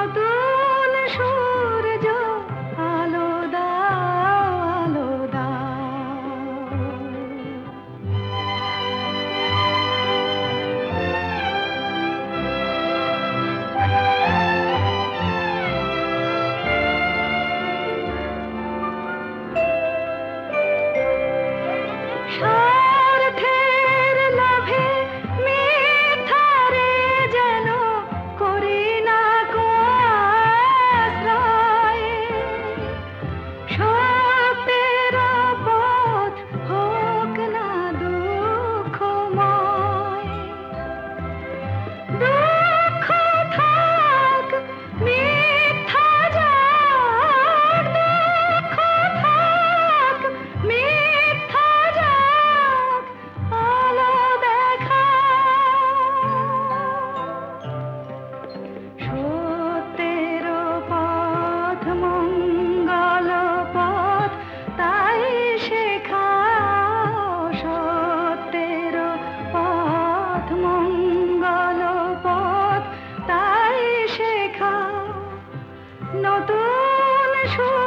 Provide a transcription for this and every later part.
নতুন নতুন সুর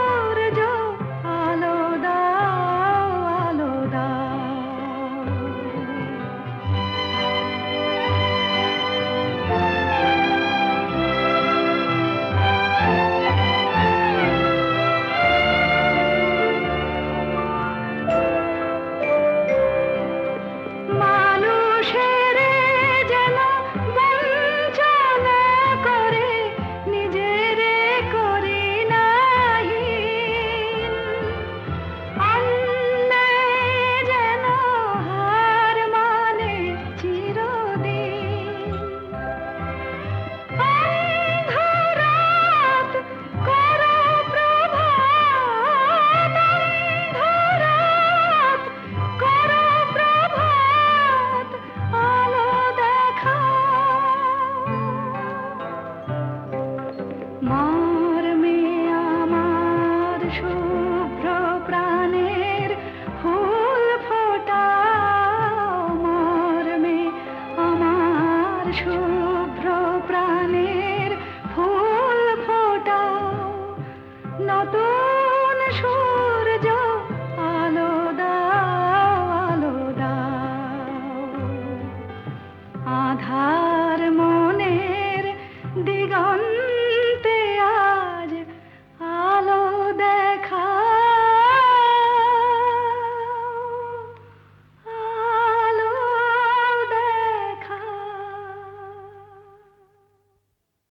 মর্মে আমার শুভ্র প্রাণের ফুল ফোটা মর্মে আমার শুভ্র প্রাণের ফুল ফোটা নতুন সূর্য